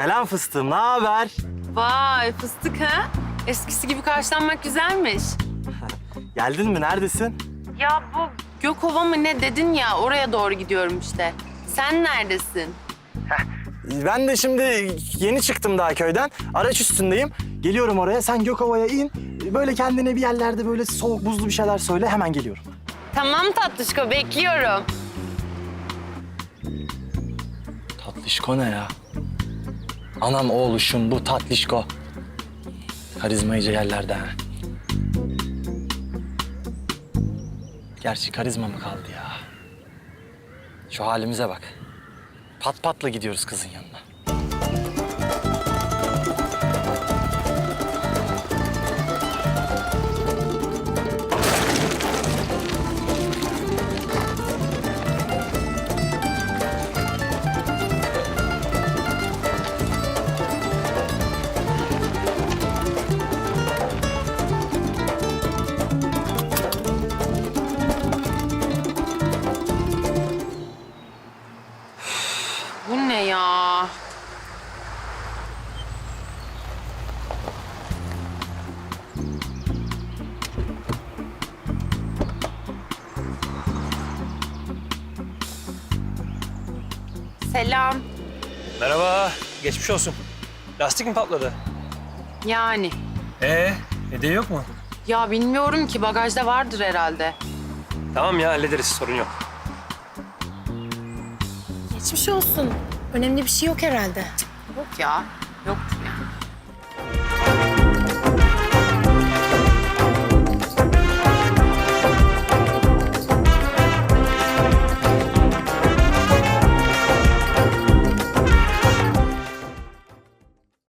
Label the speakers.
Speaker 1: Selam fıstığım, ne haber?
Speaker 2: Vay fıstık ha? Eskisi gibi karşılanmak güzelmiş.
Speaker 1: Geldin mi, neredesin?
Speaker 2: Ya bu Gökova mı ne dedin ya oraya doğru gidiyorum işte. Sen neredesin?
Speaker 1: Ben de şimdi yeni çıktım daha köyden. Araç üstündeyim. Geliyorum oraya, sen Gökova'ya in. Böyle kendine bir yerlerde böyle soğuk buzlu bir şeyler söyle, hemen geliyorum.
Speaker 2: Tamam tatlışko bekliyorum.
Speaker 1: Tatlışko ne ya? Anam oğluşum bu tatlışko. Karizmayıcı yerlerde ha. Gerçi karizma mı kaldı ya? Şu halimize bak. Pat patla gidiyoruz kızın yanına.
Speaker 2: Selam.
Speaker 3: Merhaba, geçmiş olsun. Lastik mi patladı?
Speaker 2: Yani.
Speaker 3: Ee, hediye yok mu?
Speaker 2: Ya bilmiyorum ki bagajda vardır herhalde.
Speaker 3: Tamam ya, hallederiz, sorun yok.
Speaker 4: Geçmiş olsun. Önemli bir şey yok herhalde.
Speaker 2: Yok ya. Ya.